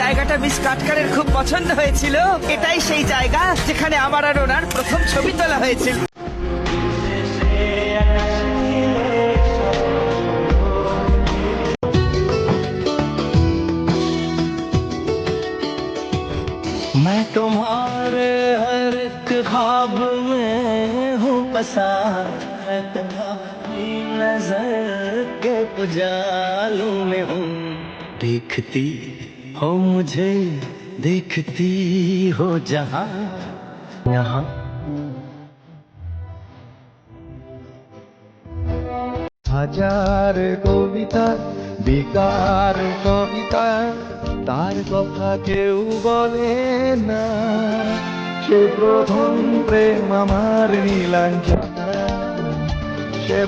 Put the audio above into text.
জায়গাটা মিস কাটকারের খুব পছন্দ হয়েছিল এটাই সেই জায়গা যেখানে আমার আর ওনার প্রথম ছবি তোলা হয়েছিল मैं तुम्हारे हर एक ख्वाब में हूँ बसा मैं तुम्हारी नजर के उजालों में हूँ देखती हो मुझे देखती हो जहाँ यहाँ হাজার কবিতা বেকার কবিতা তার কথা কেউ বলে না সে প্রথম প্রেম আমার নীলাঞ্জনা সে